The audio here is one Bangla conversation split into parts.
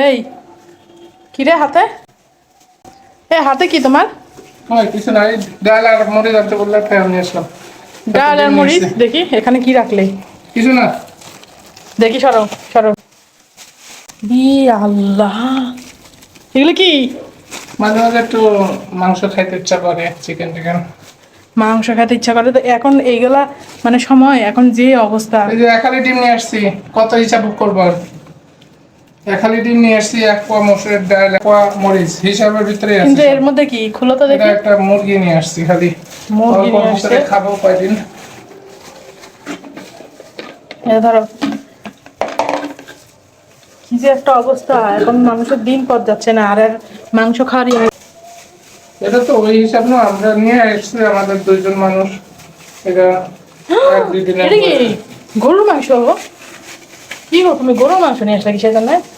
এই কিরে হাতে? এ হাতে কি তোমার? কিছু নাই ডাল আর মরিচ আনতে বললে তাই আমি আসলাম। ডাল আর মরিচ দেখি এখানে কি রাখলে? কিছু না। দেখি সরো সরো। বি আল্লাহ। এগুলো কি? মাঝে মাঝে একটু মাংস খাইতে ইচ্ছা করে চিকেন টিকেন। মাংস খেতে ইচ্ছা করে। তো এখন এইগুলা মানে সময় এখন যে অবস্থা। এই যে একালি ডিম নিয়ে আসছি কত হিসাব করব আর? নিয়ে আসছি এক পোয়া মসুরের ডাল এক পোয়া মরিচ হিসাবের ভিতরে আছে কিন্তু এর মধ্যে কি? খুলো তো এটা দেখি একটা মুরগি নিয়ে আসছি খালি। মুরগি নিয়ে ভিতরে আসছে। খাব কয়দিন। এ ধরো। কি যে একটা অবস্থা। এখন মানুষের দিন পথ যাচ্ছে না আর আর মাংস খাওয়ারই এটা তো ওই হিসাব না আমরা নিয়ে আসছি আমাদের দুইজন মানুষ। এটা এক দুই দিনের কি? গরুর মাংস? কি গো তুমি গরুর মাংস নিয়ে আসলে কি সেজন্য? বাইরে আল্লাহ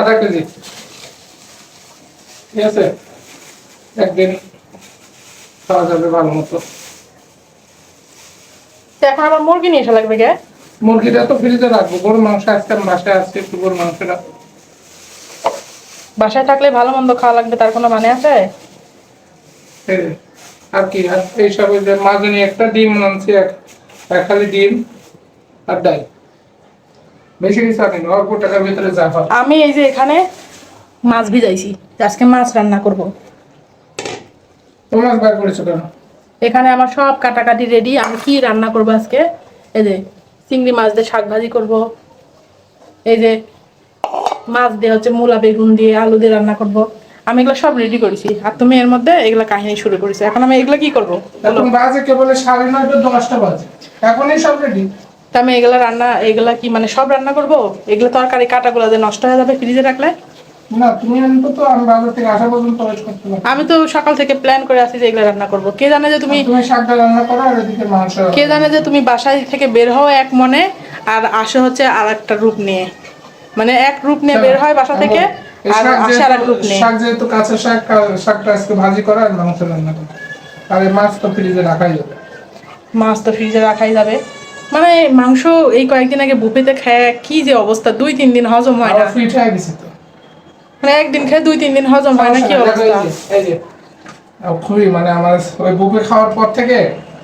আধা কেজি। ঠিক আছে? একদিন খাওয়া যাবে ভালো মতো। এখন আবার মুরগি নিয়ে আসা লাগবে মুরগিটা তো ফ্রিজে রাখব। গরুর মাংস আজকে বাসায় আসছি একটু গরুর মাংসটা। বাসায় থাকলে ভালো মন্দ খাওয়া লাগবে তার কোনো মানে আছে? আর কি আর এইসব মাঝে একটা ডিম আনছি এক এক খালি ডিম আর ডাল। বেশি কিছু আনি অল্প টাকার ভিতরে যা আমি এই যে এখানে মাছ ভিজাইছি আজকে মাছ রান্না করব। তো বার করেছ কেন? এখানে আমার সব কাটাকাটি রেডি আমি কি রান্না করব আজকে? এই যে চিংড়ি মাছ দিয়ে শাক ভাজি করব। এই যে মাছ দিয়ে হচ্ছে মূলা বেগুন দিয়ে আলু দিয়ে রান্না করব। আমি এগুলো সব রেডি করেছি। আর তুমি এর মধ্যে এগুলো কাহিনী শুরু করেছ। এখন আমি এগুলো কি করব? এখন বাজে কেবল সাড়ে নয়টা দশটা বাজে। এখনই সব রেডি তা আমি এগুলো রান্না এগুলা কি মানে সব রান্না করব? এগুলো তরকারি কাটাগুলো যে নষ্ট হয়ে যাবে ফ্রিজে রাখলে? আমি তো সকাল থেকে প্ল্যান করে আছি যে এগুলো রান্না করব। কে জানে যে তুমি কে জানে যে তুমি বাসায় থেকে বের হও এক মনে আর আসে হচ্ছে আর একটা রূপ নিয়ে। মানে এক রূপ নিয়ে বের হয় বাসা থেকে আর আসে আর এক রূপ নিয়ে। শাক যেহেতু কাঁচা শাক শাকটা আজকে ভাজি করা আর মাংস রান্না করা। আর মাছ তো ফ্রিজে রাখাই যাবে। মাছ তো ফ্রিজে রাখাই যাবে। মানে মাংস এই কয়েকদিন আগে বুফেতে খায় কি যে অবস্থা? দুই তিন দিন হজম হয় না। ফিট হয়ে গেছে তো। মানে একদিন খেয়ে দুই তিন দিন হজম হয় না কি অবস্থা? এই যে, খুবই মানে আমার ওই বুফে খাওয়ার পর থেকে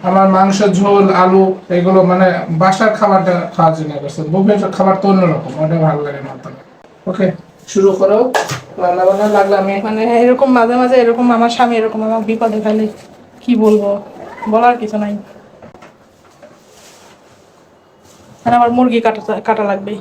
আমার মাংস ঝোল আলু এগুলো মানে বাসার খাবারটা খাওয়ার জন্য করছে। বুফে খাবার তো অন্যরকম ওটা ভালো লাগে না ওকে শুরু করো। রান্না বান্না লাগলে আমি। মানে এরকম মাঝে মাঝে এরকম আমার স্বামী এরকম আমার বিপদে ফেলে কি বলব? বলার কিছু নাই। আর আমার মুরগি কাটা কাটা লাগবে